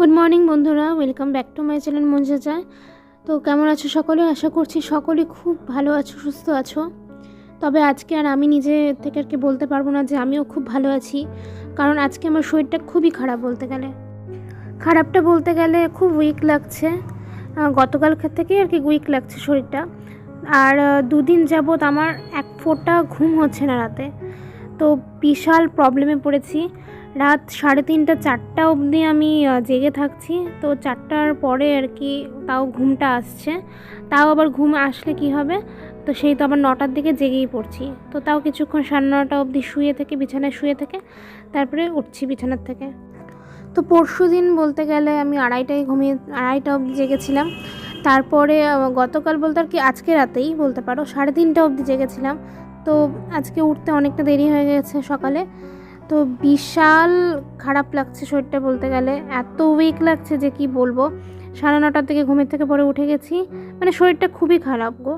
Good morning বন্ধুরা। Welcome back to my channel মঞ্জা যায় তো কেমন আছো সকলে? আশা করছি সকলে খুব ভালো আছো, সুস্থ আছো। তবে আজকে আর আমি নিজে থেকে আর কি বলতে পারব না যে আমিও খুব ভালো আছি। কারণ আজকে আমার শরীরটা খুবই খারাপ বলতে গেলে। খারাপটা বলতে গেলে খুব উইক লাগছে। গতকাল থেকে আর কি উইক লাগছে শরীরটা। আর দুদিন যাবৎ আমার এক ফোঁটা ঘুম হচ্ছে না রাতে। তো বিশাল প্রবলেমে পড়েছি। রাত সাড়ে তিনটা, চারটা অবধি আমি জেগে থাকছি। তো চারটার পরে আর কি তাও ঘুমটা আসছে। তাও আবার ঘুম আসলে কি হবে? তো সেই তো আবার নটার দিকে জেগেই পড়ছি। তো তাও কিছুক্ষণ সাড়ে নটা অবধি শুয়ে থেকে, বিছানায় শুয়ে থেকে, তারপরে উঠছি বিছানার থেকে। তো পরশু দিন বলতে গেলে আমি আড়াইটায় ঘুমিয়ে, আড়াইটা অবধি জেগেছিলাম। তারপরে গতকাল বলতে আর কি আজকে রাতেই বলতে পারো, সাড়ে তিনটা অবধি জেগেছিলাম। তো আজকে উঠতে অনেকটা দেরি হয়ে গেছে সকালে। তো বিশাল খারাপ লাগছে শরীরটা বলতে গেলে। এত উইক লাগছে যে কি বলব? সাড়ে নটার থেকে ঘুমের থেকে পরে উঠে গেছি। মানে শরীরটা খুবই খারাপ গো।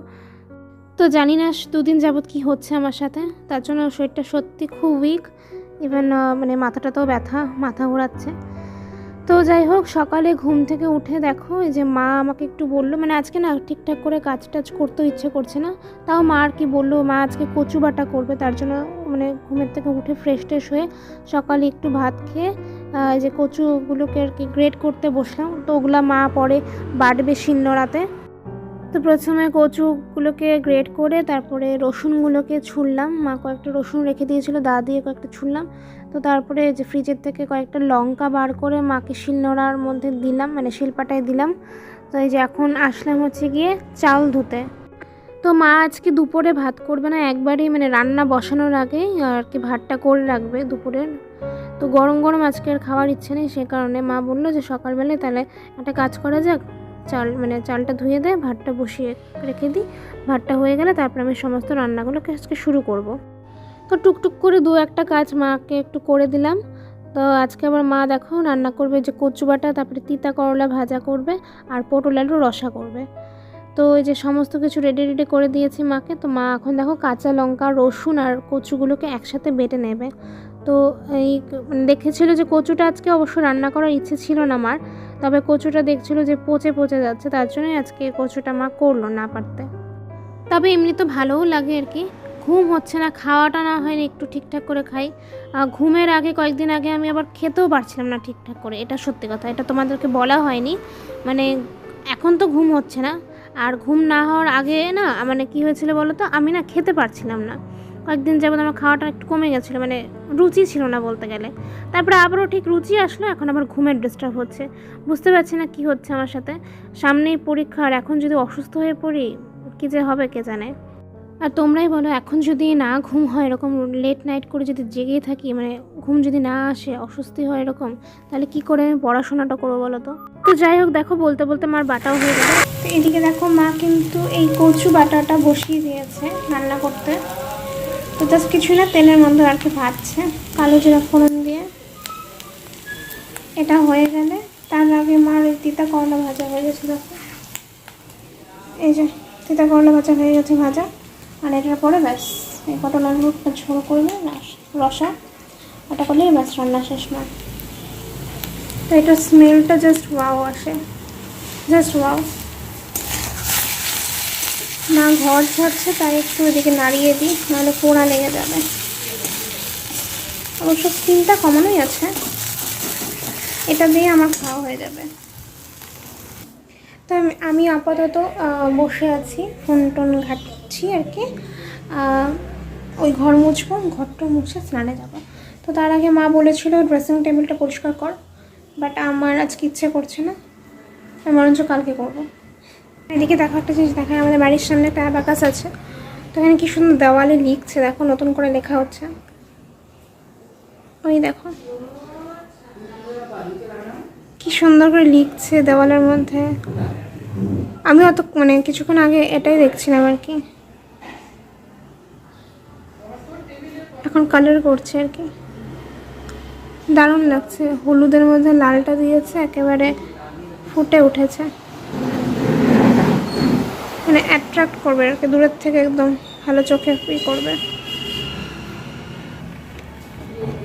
তো জানি না দুদিন যাবৎ কি হচ্ছে আমার সাথে। তার জন্য শরীরটা সত্যি খুব উইক ইভেন মানে মাথাটাতেও ব্যথা, মাথা ঘোরাচ্ছে। তো যাই হোক, সকালে ঘুম থেকে উঠে দেখো, এই যে মা আমাকে একটু বলল মানে আজকে না ঠিকঠাক করে কাজ টাজ করতেও ইচ্ছে করছে না, তাও মা আর কি বলল, মা আজকে কচু বাটা করবে, তার জন্য মানে ঘুমের থেকে উঠে ফ্রেশ ট্রেশ হয়ে সকালে একটু ভাত খেয়ে এই যে কচুগুলোকে আর কি গ্রেড করতে বসলাম, তো ওগুলা মা পরে বাটবে শিলনোড়াতে। তো প্রথমে কচুগুলোকে গ্রেড করে, তারপরে রসুনগুলোকে ছুললাম, মা কয়েকটা রসুন রেখে দিয়েছিল, দা দিয়ে কয়েকটা ছুললাম তো তারপরে যে ফ্রিজের থেকে কয়েকটা লঙ্কা বার করে মাকে শিলনোড়ার মধ্যে দিলাম মানে শিলপাটায় দিলাম। তো এই যে এখন আসলাম হচ্ছে গিয়ে চাল ধুতে। তো মা আজকে দুপুরে ভাত করবে না, একবারই মানে রান্না বসানোর আগে আর কি ভাতটা করে রাখবে দুপুরের। তো গরম গরম আজকে আর খাওয়ার ইচ্ছে নেই, সে কারণে মা বলল যে সকালবেলায় তাহলে একটা কাজ করা যাক, চাল মানে চালটা ধুয়ে দেয় ভাতটা বসিয়ে রেখে দিই। ভাতটা হয়ে গেলে তারপর আমি সমস্ত রান্নাগুলোকে আজকে শুরু করব। তো টুকটুক করে দু একটা কাজ মাকে একটু করে দিলাম। তো আজকে আবার মা দেখো রান্না করবে যে কচু বাটা, তারপরে তিতা করলা ভাজা করবে আর পটল আলু রসা করবে। তো এই যে সমস্ত কিছু রেডি রেডি করে দিয়েছি মাকে। তো মা এখন দেখো কাঁচা লঙ্কা, রসুন আর কচুগুলোকে একসাথে বেটে নেবে। তো এই মানে দেখেছিল যে কচুটা আজকে অবশ্য রান্না করার ইচ্ছে ছিল না আমার তবে কচুটা দেখছিল যে পচে পচে যাচ্ছে, তার জন্যই আজকে কচুটা মা করল না পারতে। তবে এমনি তো ভালোও লাগে আর কি। ঘুম হচ্ছে না, খাওয়াটা না হয়নি, একটু ঠিকঠাক করে খাই। আর ঘুমের আগে, কয়েকদিন আগে আমি আবার খেতেও পারছিলাম না ঠিকঠাক করে, এটা সত্যি কথা, এটা তোমাদেরকে বলা হয়নি। মানে এখন তো ঘুম হচ্ছে না, আর ঘুম না হওয়ার আগে না মানে কি হয়েছিল বলো তো, আমি না খেতে পারছিলাম না। কয়েকদিন যাবত আমার খাওয়াটা একটু কমে গেছিল মানে রুচি ছিল না বলতে গেলে। তারপরে আবারও ঠিক রুচি আসলো, এখন আবার ঘুমের ডিস্টার্ব হচ্ছে। বুঝতে পারছি না কি হচ্ছে আমার সাথে। সামনেই পরীক্ষা, আর এখন যদি অসুস্থ হয়ে পড়ি, কী যে হবে কে জানে। আর তোমরাই বলো, এখন যদি না ঘুম হয় এরকম লেট নাইট করে যদি জেগে থাকি মানে ঘুম যদি না আসে, অস্বস্তি হয় এরকম, তাহলে কি করে আমি পড়াশোনাটা করব বলো তো? তো যাই হোক, দেখো বলতে বলতে মার বাটাও হয়ে গেল। তো এদিকে দেখো মা কিন্তু এই কচু বাটাটা বসিয়ে দিয়েছে রান্না করতে। তো জাস্ট কিছু না, তেলের মধ্যে আর কি ভাজছে, কালো জিরা ফোড়ন দিয়ে। এটা হয়ে গেলে, তার আগে মার ওই তিতা করলা ভাজা হয়ে গেছে দেখো। এই যে, তিতা করলা ভাজা হয়ে গেছে ভাজা। আর এটার পরে ব্যাস, এই পটল আলুটা ঝোল করবে রস- রসা ওটা করলেই ব্যাস রান্না শেষ নয় তো এটার স্মেলটা জাস্ট ওয়াও আসে। জাস্ট ওয়াও না ঘর ছাড়ছে তাই একটু এদিকে নাড়িয়ে দিই, নাহলে পোড়া লেগে যাবে। অবশ্য স্কিনটা কমানোই আছে। এটা দিয়ে আমার খাওয়া হয়ে যাবে। তো আমি- আপাতত বসে আছি ফোন টোন ঘাটছি আর কি ওই ঘর মুছবো, ঘরটা মুছে স্নানে যাব। তো তার আগে মা বলেছিল ড্রেসিং টেবিলটা পরিষ্কার কর বাট আমার আজকে ইচ্ছে করছে না, আমি বরঞ্চ কালকে করব। এদিকে দেখো একটা জিনিস দেখায়, আমাদের বাড়ির সামনে একটা অ্যাবাকাস আছে, তো এখানে কি সুন্দর দেওয়ালে লিখছে, দেখো নতুন করে লেখা হচ্ছে। ওই দেখো, কি সুন্দর করে লিখছে দেওয়ালের মধ্যে। আমি অত মানে কিছুক্ষণ আগে এটাই দেখছিলাম আর কি। এখন কালার করছে আর কি। দারুণ লাগছে। হলুদের মধ্যে লালটা দিয়েছে, একেবারে ফুটে উঠেছে। মানে অ্যাট্রাক্ট করবে আর কি, দূরের থেকে একদম ভালো চোখে ই করবে।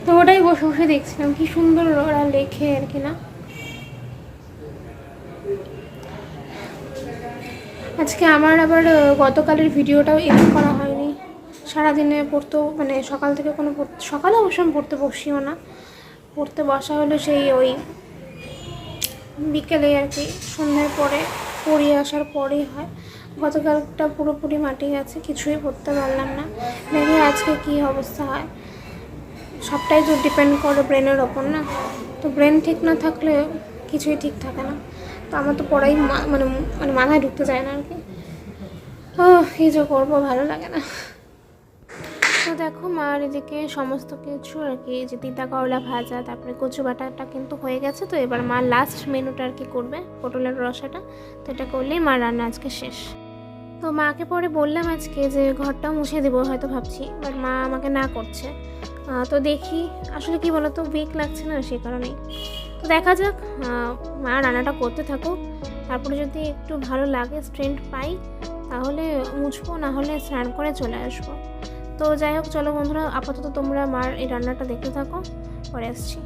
তো ওটাই বসে বসে দেখছিলাম, কি সুন্দর ওরা লেখে আর কি না। আজকে আমার আবার গতকালের ভিডিওটাও এডিট করা হয় সারাদিনে পড়তেও মানে সকাল থেকে কোনো সকালে অবশ্য আমি পড়তে বসিও না। পড়তে বসা হলো সেই ওই বিকেলে আর কি, সন্ধ্যার পরে পড়িয়ে আসার পরেই হয়। গতকালটা পুরোপুরি মাটি গেছে, কিছুই পড়তে পারলাম না। দেখি আজকে কী অবস্থা হয়। সবটাই তো ডিপেন্ড করে ব্রেনের ওপর না। তো ব্রেন ঠিক না থাকলে কিছুই ঠিক থাকে না। তো আমার তো পড়াই মানে মানে মাথায় ঢুকতে চায় না আর কি। ও এই যে করব, ভালো লাগে না। তো দেখো মার এদিকে সমস্ত কিছু আর কি যে তিতা করলা ভাজা, তারপরে কচু বাটাটা কিন্তু হয়ে গেছে, তো এবার মা লাস্ট মেনুটা আর কি করবে, পটলের রসাটা, তো এটা করলেই মা রান্না আজকে শেষ। তো মাকে পরে বললাম আজকে যে ঘরটা মুছে দেবো হয়তো ভাবছি বাট মা আমাকে না করছে। তো দেখি আসলে কি বলতো উইক লাগছে না সেই কারণেই। তো দেখা যাক মা রান্নাটা করতে থাকুক, তারপরে যদি একটু ভালো লাগে স্ট্রেন্থ পাই, তাহলে মুছবো, না হলে স্নান করে চলে আসব। তো যাই হোক চলো বন্ধুরা আপাতত তোমরা মার এই রান্নাটা দেখতে থাকো পরে আসছি।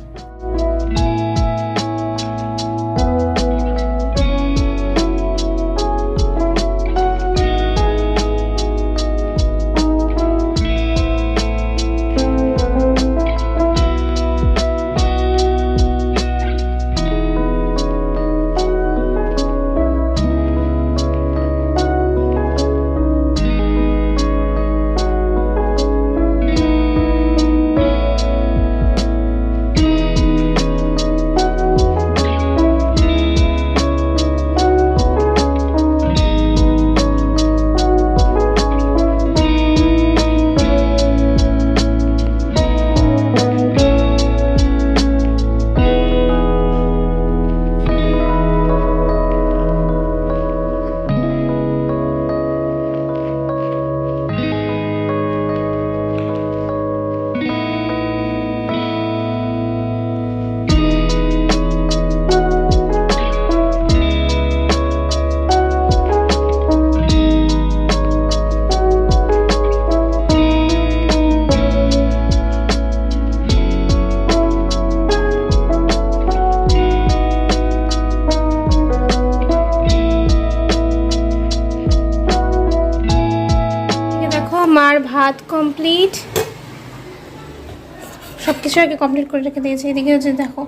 আগে কমপ্লিট করে রেখে দিয়েছি। এদিকে হচ্ছে দেখো,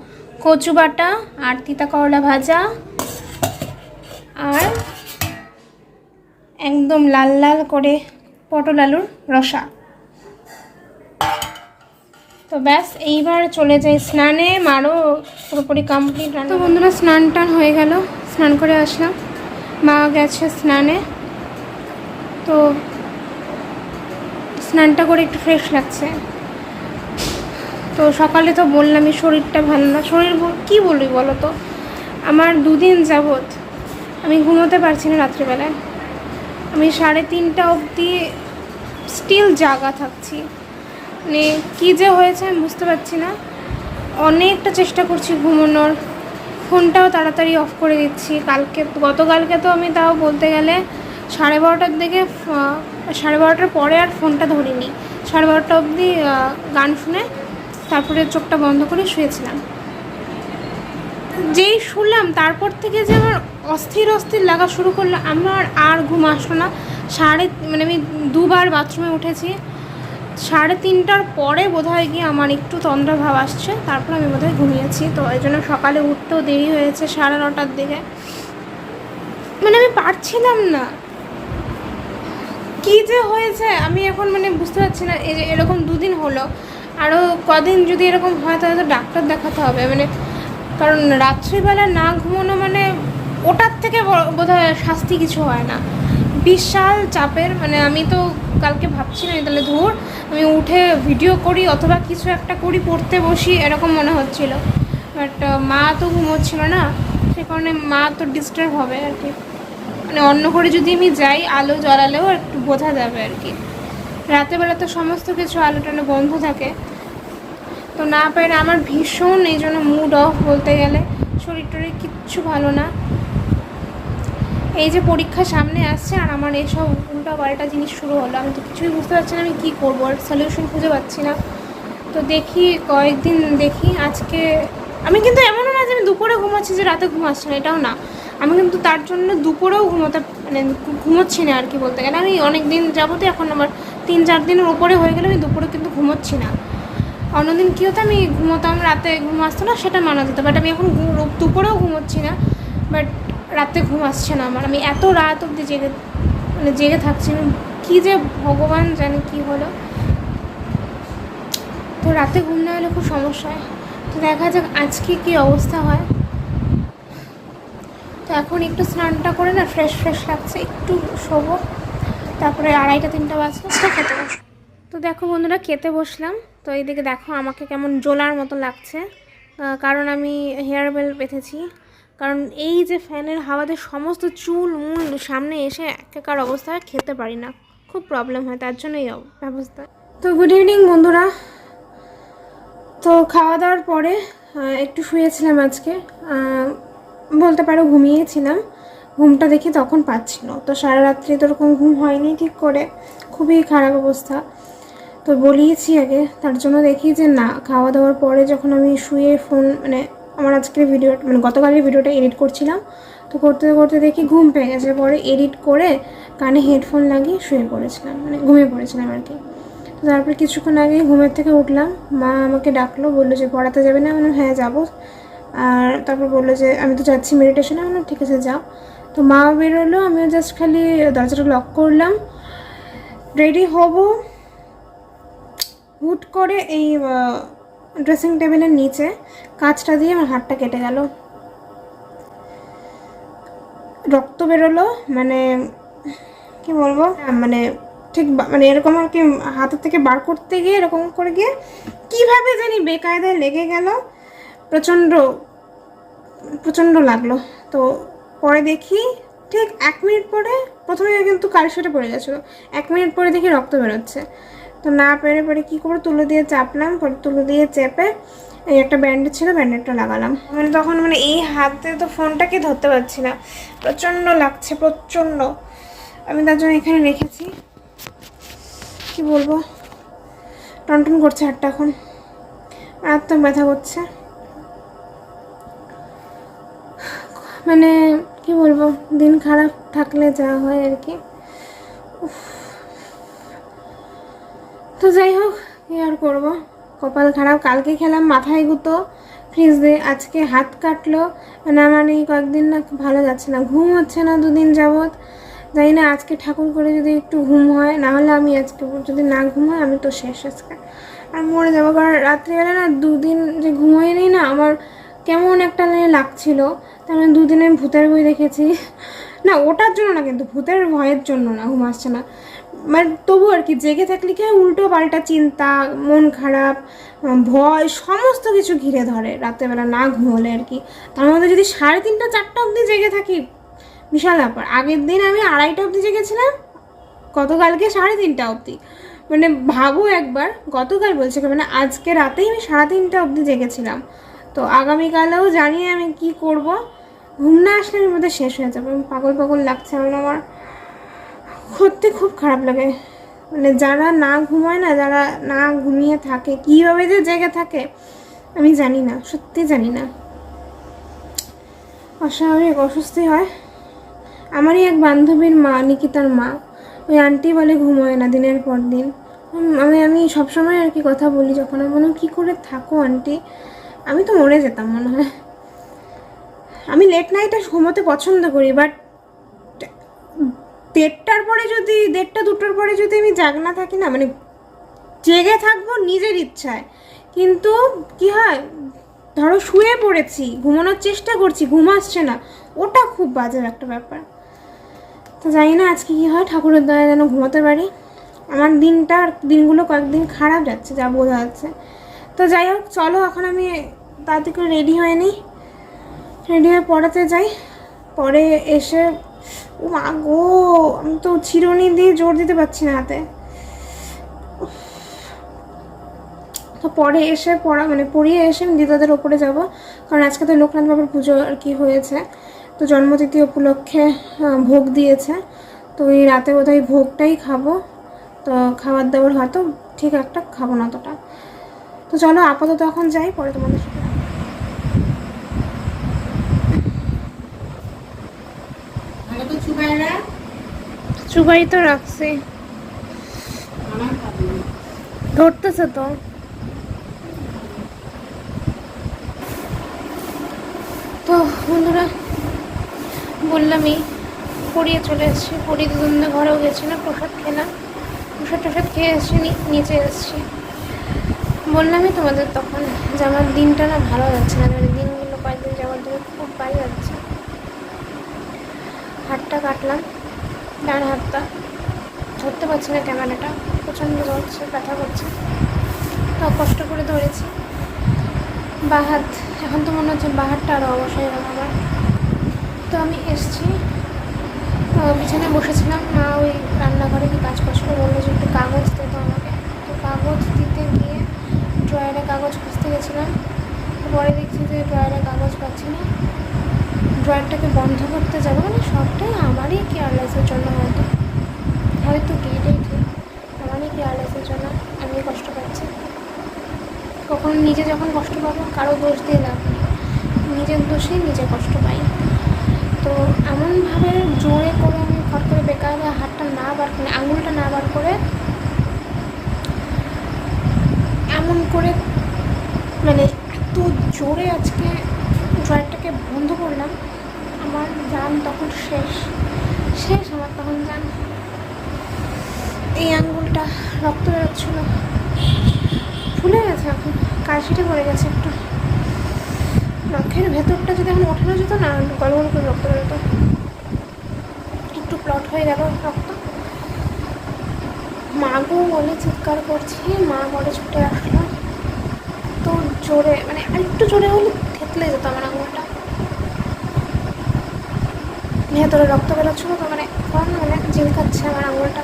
কচু বাটা আর তিতা করলা ভাজা আর একদম লাল লাল করে পটল আলুর রসা। তো ব্যাস, এইবার চলে যাই স্নানে। মারও পুরোপুরি কমপ্লিট তো বন্ধুরা, স্নান টান হয়ে গেল। স্নান করে আসলাম। মা গেছে স্নানে। তো স্নানটা করে একটু ফ্রেশ লাগছে। তো সকালে তো বললামই শরীরটা ভালো না। শরীর বল- কী বলবি বলো তো? আমার দুদিন যাবৎ আমি ঘুমোতে পারছি না রাত্রিবেলায়। আমি সাড়ে তিনটা অবধি স্টিল জাগা থাকছি। মানে কী যে হয়েছে আমি বুঝতে পারছি না। অনেকটা চেষ্টা করছি ঘুমানোর। ফোনটাও তাড়াতাড়ি অফ করে দিচ্ছি। কালকে, গতকালকে তো আমি তাও বলতে গেলে সাড়ে বারোটার দিকে সাড়ে বারোটার পরে আর ফোনটা ধরিনি। সাড়ে বারোটা অবধি গান শুনে তারপরে চোখটা বন্ধ করে শুয়েছিলাম। যেই শুনলাম, তারপর থেকে যে আমার অস্থির অস্থির লাগা শুরু করল, আমার আর ঘুম আসলো না। সাড়ে মানে আমি দুবার বাথরুমে উঠেছি। সাড়ে তিনটার পরে বোধহয় গিয়ে আমার একটু তন্দ্রা ভাব আসছে, তারপর আমি বোধহয় ঘুমিয়েছি। তো এই জন্য সকালে উঠতেও দেরি হয়েছে সাড়ে নটার দিকে। মানে আমি পারছিলাম না। কী যে হয়েছে, আমি এখন মানে বুঝতে পারছি না। এই যে এরকম দুদিন হলো আরও কদিন যদি এরকম হয়, তাহলে তো ডাক্তার দেখাতে হবে। মানে কারণ রাত্রিবেলা না ঘুমানো মানে ওটার থেকে বোধ হয় শাস্তি কিছু হয় না। বিশাল চাপের মানে আমি তো কালকে ভাবছি না, তাহলে ধর, আমি উঠে ভিডিও করি অথবা কিছু একটা করি, পড়তে বসি, এরকম মনে হচ্ছিল। বাট মা তো ঘুমোচ্ছিল না, সে কারণে মা তো ডিস্টার্ব হবে আর কি। মানে অন্য করে যদি আমি যাই, আলো জ্বালালেও একটু বোঝা যাবে আর কি। রাতেরবেলা তো সমস্ত কিছু আলো বন্ধ থাকে। তো না পেরে আমার ভীষণ এই জন্য মুড অফ বলতে গেলে। শরীর টরীর কিচ্ছু ভালো না। এই যে পরীক্ষা সামনে আসছে আর আমার এইসব উল্টা পাল্টা জিনিস শুরু হলো। আমি তো কিছুই বুঝতে পারছি না আমি কী করব আর সলিউশন খুঁজে পাচ্ছি না। তো দেখি, কয়েকদিন দেখি। আজকে আমি কিন্তু এমনও না যে আমি দুপুরে ঘুমাচ্ছি যে রাতে ঘুমাচ্ছি না, এটাও না। আমি কিন্তু তার জন্য দুপুরেও ঘুমোতে মানে ঘুমোচ্ছি না আর কি বলতে গেলে। আমি অনেক দিন যাবতে এখন আমার তিন চার দিনের ওপরে হয়ে গেলে আমি দুপুরে কিন্তু ঘুমোচ্ছি না। অন্যদিন কী হতো, আমি ঘুমোতাম, রাতে ঘুম আসতো না, সেটা মানা যেত। বাট আমি এখন দুপুরেও ঘুমোচ্ছি না বাট রাতে ঘুম আসছে না আমার। আমি এত রাত অবধি জেগে মানে জেগে থাকছি, আমি কী যে ভগবান জানে কী হলো। তো রাতে ঘুম না হলে খুব সমস্যা হয়। তো দেখা যাক আজকে কী অবস্থা হয়। তো এখন একটু স্নানটা করে না ফ্রেশ ফ্রেশ লাগছে, একটু শোবো। তারপরে আড়াইটা, তিনটা বাজলে খেতে তো দেখো বন্ধুরা, খেতে বসলাম। তো এইদিকে দেখো আমাকে কেমন জোলার মতো লাগছে। কারণ আমি হেয়ার বেল বেঁধেছি কারণ এই যে ফ্যানের হাওয়াতে সমস্ত চুল, মূল সামনে এসে একাকার অবস্থায় খেতে পারি না। খুব প্রবলেম হয়, তার জন্য এই ব্যবস্থা। তো গুড ইভিনিং বন্ধুরা। তো খাওয়া দাওয়ার পরে একটু শুয়েছিলাম আজকে। বলতে পারো ঘুমিয়েছিলাম। ঘুমটা দেখি তখন পাচ্ছিল তো সারা রাত্রি তো ওরকম ঘুম হয়নি ঠিক করে। খুবই খারাপ অবস্থা। তো বলিয়েছি আগে তার জন্য দেখি যে না খাওয়া দাওয়ার পরে যখন আমি শুয়ে ফোন মানে আমার আজকের ভিডিও মানে গতকালের ভিডিওটা এডিট করছিলাম তো করতে করতে দেখি ঘুম পেয়ে গেছে। পরে এডিট করে কানে হেডফোন লাগিয়ে শুয়ে পড়েছিলাম মানে ঘুমিয়ে পড়েছিলাম আর কি। তো তারপর কিছুক্ষণ আগে ঘুমের থেকে উঠলাম। মা আমাকে ডাকলো বলল যে পড়াতে যাবে না? বললাম, হ্যাঁ যাব। আর তারপর বলল যে আমি তো যাচ্ছি মেডিটেশনে বললাম, ঠিক আছে যাও। তো মা বেরোলো, আমিও জাস্ট খালি দরজাটা লক করলাম। রেডি হব। হুট করে এই ড্রেসিং টেবিলের নিচে কাঁচটা দিয়ে আমার হাতটা কেটে গেল। রক্ত বেরোলো মানে কি বলব? মানে ঠিক মানে এরকম আর কি হাতের থেকে বার করতে গিয়ে, এরকম করে গিয়ে কীভাবে জানি বেকায়দায় লেগে গেল। প্রচণ্ড প্রচণ্ড লাগল। তো পরে দেখি ঠিক এক মিনিট পরে প্রথমে কিন্তু কালশোটে পড়ে গেছিল। এক মিনিট পরে দেখি রক্ত বেরোচ্ছে। তো না পেরে পরে কী করে তুলো দিয়ে চাপলাম, পরে তুলো দিয়ে চেপে এই একটা ব্যান্ডেজ ছিল ব্যান্ডেডটা লাগালাম। মানে তখন মানে এই হাতে তো ফোনটাকে ধরতে পারছি না। প্রচণ্ড লাগছে, প্রচণ্ড। আমি তার জন্য এখানে রেখেছি। কি বলব? টনটন করছে হাতটা এখন। মারাত্মক ব্যথা করছে। মানে কি বলব, দিন খারাপ থাকলে যা হয় আর কি। তো যাই হোক, কি আর করব? কপাল খারাপ, কালকে খেলাম, মাথায় গুতো, ফ্রিজ দিয়ে আজকে হাত কাটলো। না মানে কয়েকদিন না ভালো যাচ্ছে না, ঘুম হচ্ছে না দুদিন যাবৎ। জানি না, আজকে ঠাকুর করে যদি একটু ঘুম হয় না হলে আমি আজকে যদি না ঘুম হয়, আমি তো শেষ আজকে। আর মরে যাব, কারণ রাত্রিবেলা না দুদিন যে ঘুমোই নেই না, আমার কেমন একটা লাগছিল। তার মানে দুদিনে আমি ভূতের বই দেখেছি। না, ওটার জন্য না কিন্তু, ভূতের ভয়ের জন্য না, ঘুম আসছে না। মানে তবু আর কি, জেগে থাকলে কি উল্টো পাল্টা চিন্তা, মন খারাপ ভয়, সমস্ত কিছু ঘিরে ধরে রাত্রেবেলা না ঘুমোলে আর কি। তার মধ্যে যদি সাড়ে তিনটা, চারটা অবধি জেগে থাকি, বিশাল ব্যাপার। আগের দিন আমি আড়াইটা অবধি জেগেছিলাম, গতকালকে সাড়ে তিনটা অবধি। মানে ভাবো একবার, গতকাল বলছে মানে আজকে রাতেই আমি সাড়ে তিনটা অবধি জেগেছিলাম। তো আগামীকালেও জানি আমি কি করব। ঘুম না আসলে আমি মধ্যে শেষ হয়ে যাবে। পাগল পাগল লাগছে আমার আমার সত্যি খুব খারাপ লাগে। মানে যারা না ঘুমায় না, যারা না ঘুমিয়ে থাকে, কীভাবে যে জেগে থাকে, আমি জানি না, সত্যি জানি না। অস্বাভাবিক, অস্বস্তি হয়। আমারই এক বান্ধবীর মা, নিকিতার মা, ওই আন্টি বলে ঘুমোয় না দিনের পর দিন। আমি আমি সবসময় আর কি কথা বলি, যখন আমি বললাম কী করে থাকো আন্টি? আমি তো মরে যেতাম মনে হয়। আমি লেট নাইটে ঘুমোতে পছন্দ করি বাট দেড়টার পরে যদি, দেড়টা দুটোর পরে যদি আমি জাগনা থাকি না মানে জেগে থাকব নিজের ইচ্ছায়, কিন্তু কি হয়, ধরো শুয়ে পড়েছি, ঘুমানোর চেষ্টা করছি, ঘুম আসছে না, ওটা খুব বাজে একটা ব্যাপার। তো জানি না আজকে কী হয়, ঠাকুরের দয়া যেন ঘুমাতে পারি। আমার দিনটা দিনগুলো কয়েকদিন খারাপ যাচ্ছে, যা বোঝা যাচ্ছে। তো যাই হোক, চলো এখন আমি তাড়াতাড়ি করে রেডি হয়ে নিই। রেডি হয়ে পড়াতে যাই। পরে এসে, ও মা গো, আমি তো চিরুনি দিয়ে জোর দিতে পারছি না হাতে। তো পরে এসে পড়া মানে পড়িয়ে এসে আমি দিদাদের ওপরে যাব। কারণ আজকে তো লোকনাথ বাবার পুজো আর কি হয়েছে। তো জন্মতিথি উপলক্ষে ভোগ দিয়েছে। তো এই রাতে বোধহয় ভোগটাই খাব। তো খাবার দাবার হয়তো ঠিক একটা খাব না অতটা। তো চলো আপাতত এখন যাই পরে তোমাদের সাথে চুবাই তো রাখছি। ধরতেছে তো। তো বন্ধুরা বললামই পড়িয়ে চলে এসেছি। পড়িয়ে দুদিন ঘরেও গেছি না প্রসাদ খেলাম। প্রসাদ টসাদ খেয়ে এসছি নিচে এসেছি। বললামই তোমাদের তখন যে আমার দিনটা না ভালো যাচ্ছে না মানে দিনগুলো কয়েকদিন যাওয়ার জন্য খুব পাই যাচ্ছে। হাতটা কাটলাম, ডান হাতটা। ধরতে পারছি না ক্যামেরাটা, প্রচণ্ড ধরছে ব্যথা করছে। তো কষ্ট করে ধরেছি। বা হাত, এখন তো মনে হচ্ছে বা হাতটা আরও অবশ্যই হবে আমার। তো আমি এসছি বিছানায় বসেছিলাম, মা ওই রান্নাঘরে কি কাজ করছিল বলল যে একটু কাগজ দিত আমাকে তো কাগজ দিতে গিয়ে ড্রয়ারে কাগজ খুঁজতে গেছিলাম। পরে দেখছি যে ড্রয়ারে কাগজ পাচ্ছি না। ড্রয়ারটাকে বন্ধ করতে যাব মানে সবটাই আমারই কেয়ারলেসের জন্য হয়তো। হয়তো কি, এটাই ঠিক। আমারই কেয়ারলেসের জন্য আমি কষ্ট পাচ্ছি। কখন নিজে যখন কষ্ট পাবো, কারও দোষ দিয়ে লাভ নেই। নিজের দোষেই নিজে কষ্ট পাই। তো এমনভাবে জোরে করে আমি ফট করে বেকার হাতটা না বার করে, আঙুলটা না বার করে এমন করে মানে এত জোরে আজকে ড্রয়ারটাকে বন্ধ করলাম। আমার যান তখন শেষ। শেষ আমার তখন যান। এই আঙুলটা রক্ত বেরোচ্ছিল। ফুলে গেছে এখন। কাশিটা পড়ে গেছে একটু। নখের ভেতরটা যদি এখন ওঠানো যেত না গল গল করে রক্ত বেরোতো। একটু প্লট হয়ে গেল রক্ত। মাগো বলে চিৎকার করছি, মা বলে ছুটে আসলো। তো জোরে মানে আরেকটু জোরে হলে থেতলে যেত আমার আঙুলটা। ভেতরে রক্ত বেরোচ্ছিলো তো মানে এখন মানে জিল খাচ্ছে আমার আঙুলটা।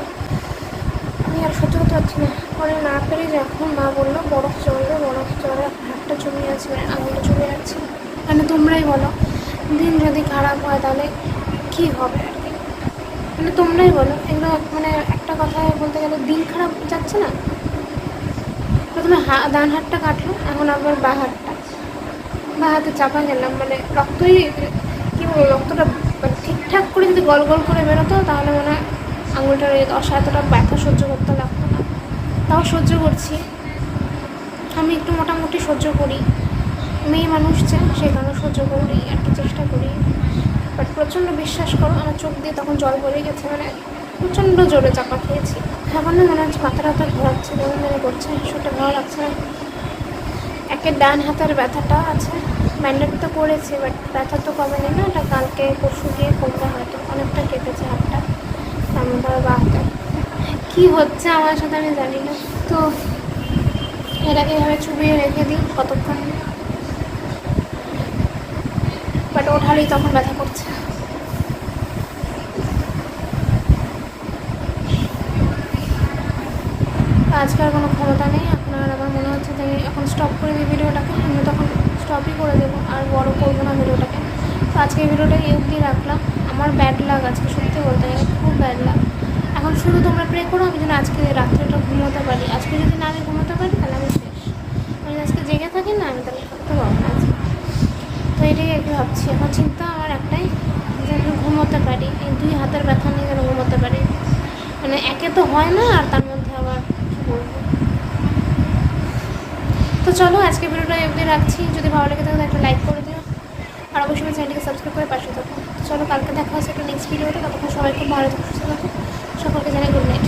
আমি আর সহ্য করতে পারছি না। পরে না পেরে যখন মা বলল, বরফ চলবে বরফ চলে হাতটা জমিয়ে আছে মানে আঙুলটা জমে যাচ্ছে মানে তোমরাই বলো, দিন যদি খারাপ হয় তাহলে কী হবে? মানে তোমরাই বলো, এগুলো মানে একটা কথায় বলতে গেলে দিন খারাপ যাচ্ছে না? প্রথমে হা, ডান হাতটা কাটলো, এখন আবার বা হাতটা। বা হাতে চাপা গেলাম মানে রক্তই, কী বলব, রক্তটা মানে ঠিকঠাক করে যদি গল গল করে বেরোতো, তাহলে মনে হয় আঙুলটার দশা এতটা ব্যথা সহ্য করতে লাগতো না। তাও সহ্য করছি। আমি একটু মোটামুটি সহ্য করি। মেয়ে মানুষ যে সেই কারণে সহ্য করি, আর চেষ্টা করি। বাট প্রচণ্ড বিশ্বাস করো, আমার চোখ দিয়ে তখন জল পড়ে গেছে মানে প্রচণ্ড জোরে চাপা খেয়েছি। এখন না মনে হচ্ছে মাথা টাথা ঘোরাচ্ছে কেমন মনে করছে সেটা ভালো লাগছে না। একের ডান হাতের ব্যথাটা আছে ব্যান্ডেড তো করেছি বাট ব্যথা তো কমেনি না, এটা কালকে পরশু দিয়ে কমবে হয়তো অনেকটা কেটেছে হাতটা তেমন ধরো বা হাতে। কী হচ্ছে আমার সাথে আমি জানি না। তো এটাকে এভাবে চুবিয়ে রেখে দিই কতক্ষণ? বাট ওঠালেই তখন ব্যথা করছে। আজকে আর কোনো ক্ষমতা নেই আর আমার মনে হচ্ছে যে এখন স্টপ করে দিই ভিডিওটাকে আমি তখন স্টপই করে দেবো, আর বড় করব না ভিডিওটাকে। তো আজকে ভিডিওটা এই অবধি রাখলাম। আমার ব্যাড লাগ আজকে, সত্যি বলতে গেলে খুব ব্যাড লাগ এখন শুধু তোমরা প্রে করো, আমি যেন আজকে রাত্রেটা ঘুমোতে পারি। আজকে যদি না আমি ঘুমোতে পারি, তাহলে আমি শেষ। আমি আজকে জেগে থাকি না, আমি তাহলে করতে পারব না। তো এটাই ভাবছি। এখন চিন্তা আমার একটাই যে আমি ঘুমোতে পারি, এই দুই হাতের ব্যথা নিয়ে যেন ঘুমোতে পারি। মানে একে তো হয় না, আর তার মধ্যে আবার কী বলব? তো চলো, আজকে ভিডিওটা এমনি রাখছি। যদি ভালো লেগে থাকে একটা লাইক করে দিও। আর অবশ্যই আমার চ্যানেলকে সাবস্ক্রাইব করে পাশে থাকো। চলো, কালকে দেখা হচ্ছে একটা নেক্সট ভিডিওতে ততক্ষণ সবাই খুব ভালো থাকো সকলকে জানাই গুড নাইট